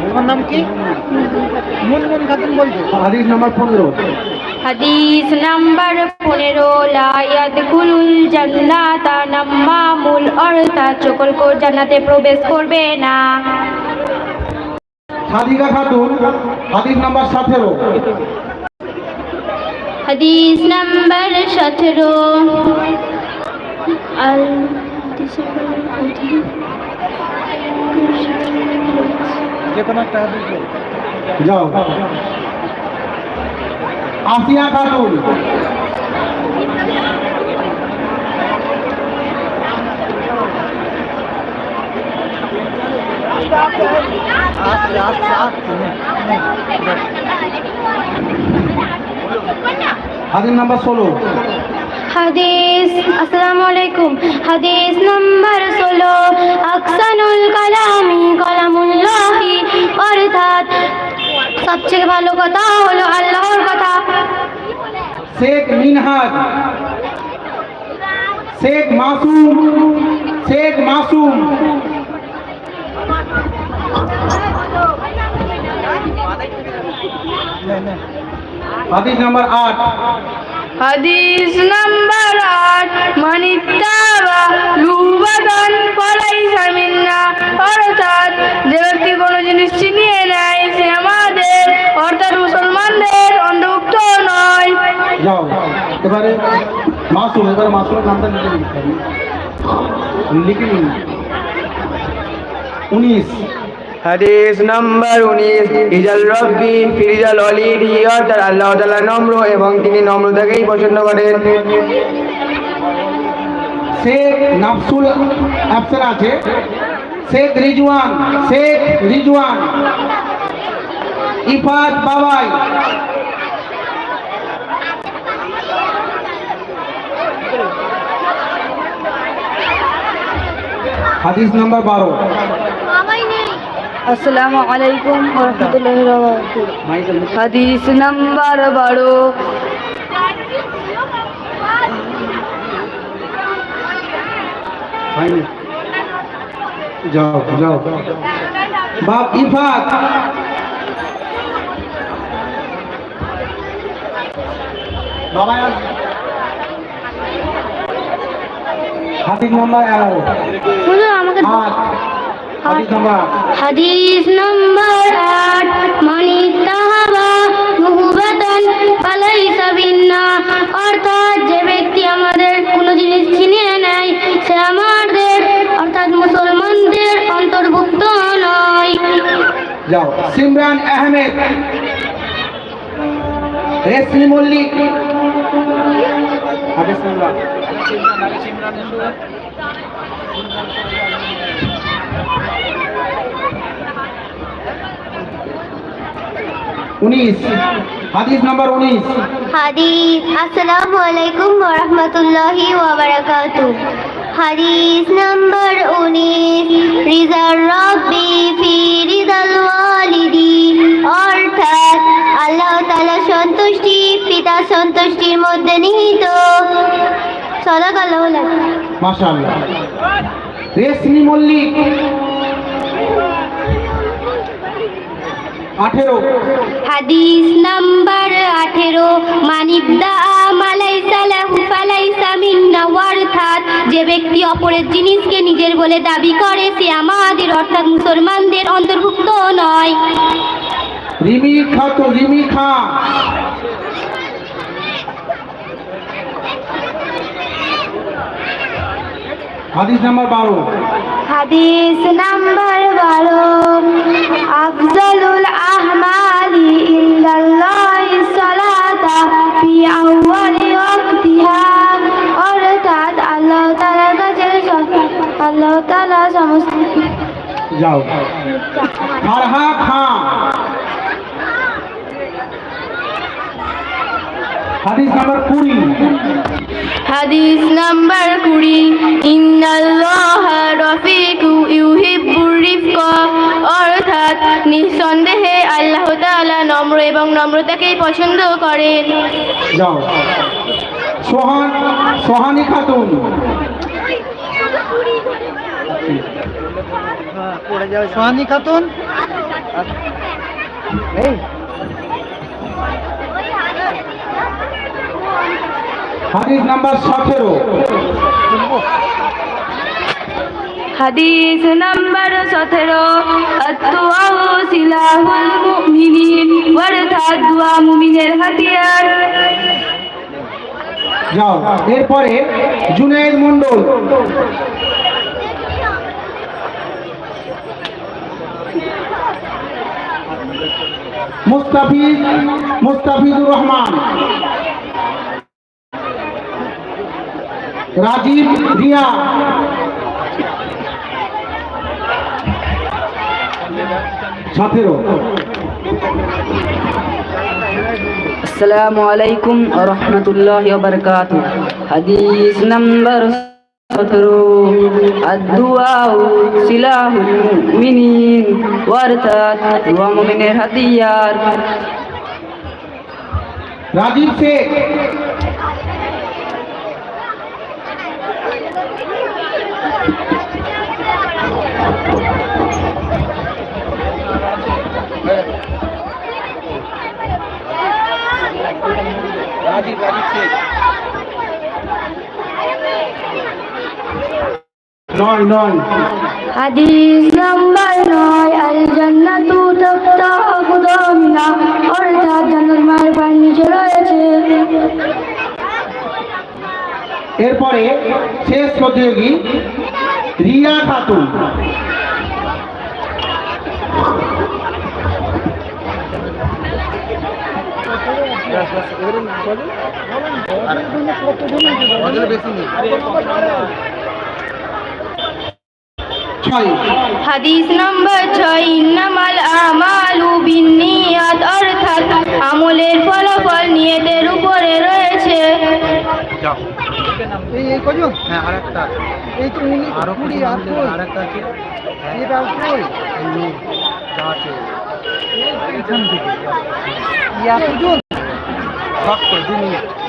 তোমার নাম কি? মুনমুন খাতুন বলছো? হাদিস নাম্বার পনেরো। হাদিস নাম্বার পনেরো লায়াদ কুলুল জান্নাতা নাম্মামুল অর্থাৎ সকল কোর জান্নাতে প্রবেশ করবে না। সাদিকা খাতুন হাদিস নাম্বার সতেরো। হাদিস নাম্বার সতেরো। আল যে কোনো একটা হাদিস বলো। যাও আসিয়া খাতুন আস্তে আস্তে আস্তে নে, নে। হাদিস নাম্বার ষোলো। হাদিস আসসালামু আলাইকুম। হাদিস নাম্বার ষোলো আকসানুল কালামি কালামুল্লাহি অর্থাৎ সবচেয়ে ভালো কথা হলো আল্লাহর কথা। শেখ মিনহাজ শেখ মাসুম শেখ মাসুম। নে, নে। হাদিস নাম্বার আট। হাদিস নাম্বার আট মানিত্তাবা লুবাদান ফালাইসা মিন্না। অর্থাৎ যে ব্যক্তি কোনো জিনিস চিনিয়ে নেয় সে আমাদের অর্থাৎ মুসলমানদের অন্তর্ভুক্ত নয়। যাও এবারে মাসুম এবারে মাসুমের নামটা লিখে হবে লিখে নিন। উনিশ। হাদিস নাম্বার উনিশ। ইজাল রব্বি ফিরিজাল অলির অর্থাৎ আল্লাহ তালা নম্র এবং তিনি নম্রতাকেই পছন্দ করেন। শেখ নাফসুল অপশন আছে। শেখ রিজওয়ান শেখ রিজওয়ান। ইফাত বাবাই। হাদিস নাম্বার বারো। আসসালামু আলাইকুম রহমতুল্লাহ হাদিস নাম্বার বারো। যাও যাও। বাপ ইফাত। বাবা হাদিস নাম্বার এগারো। আমাকে হাদিস নম্বর আট। মানি তাহাবা মুহুবাতান ফালাইসা বিন্না অর্থাৎ যে ব্যক্তি আমাদের কোনো জিনিস ছিনিয়ে নেয় সে আমাদের অর্থাৎ মুসলমানদের অন্তর্ভুক্ত নয়। যাও সিমরান আহমেদ। রেশমি মল্লিক। হাদিস উনিশ। হাদিস নাম্বার উনিশ। হাদিস আসসালামু আলাইকুম ওরহমতুল্লাহি ওয়াবারাকাতু। হাদিস নাম্বার উনিশ রিজার রব্বি ফি রিদাল ওয়ালিদি অর্থাৎ আল্লাহ তাআলা সন্তুষ্টি পিতা সন্তুষ্টির মধ্যে নিহিত। সদাকাল্লাহ মাশাআল্লাহ। রেশমি মল্লিক আঠেরো। হাদিস নাম্বার আঠেরো। অর্থাৎ যে ব্যক্তি অপরের জিনিসকে নিজের বলে দাবি করে সে আমাদের অর্থাৎ মুসলমানদের অন্তর্ভুক্ত নয়। রিমি খাতুন রিমি খাঁ। হাদিস নাম্বার বারো। হাদিস নাম্বার বারো। আফজালুল ইন্দাল্লাহি সালাতা ফি আউয়ালি ওয়াক্তিহা। অর্থাৎ আল্লাহ কাছে আল্লাহ তাআলা সমস্ত যাও। ফারহা খাঁ। হাদিস নাম্বার কুড়ি। হাদিস নাম্বার কুড়ি ইন্নাল্লাহ রফিকু রিফকা। অর্থাৎ নিঃসন্দেহে আল্লাহ তাআলা নম্র এবং নম্রতাকেই পছন্দ করেন। সোহান সোহানি খাতুন। পড়ে যাবে। সোহানি খাতুন? এই। হাদিস নাম্বার সতেরো। হাদিস নাম্বার সতেরো। মুমিনের হাতিয়ার। যাও এরপরে জুনাইদ মন্ডল মুস্তাফিজ মুস্তাফিজুর রহমান। রাজীব রিয়া। সতেরো আসসালামু আলাইকুম রহমতুল্লাহ বারকাত হাদিস নাম্বার সতেরো। আদুয়াউ সিলাহুল মুমিনিন অর্থাৎ দোয়া মুমিনের হাতিয়ার। রাজীব শেখ। নয় নয়। হাদিস নাম্বার নয় আল জান্নাতু আকদামিনা অর্থাৎ জান্নাত মায়ের পায়ের নিচে রয়েছে। এরপরে শেষ প্রতিযোগী রিয়া খাতুন। বেশি হাদিস নাম্বার ছয় ইন্নামাল আমালু বিন্নিয়াত অর্থাৎ আমলের ফলাফল নিয়তের উপরে রয়েছে। হ্যাঁ আরেকটা এই তো উনি আরও কুড়ি আরেকটা আছে। এটা আছে। থেকে। ইয়া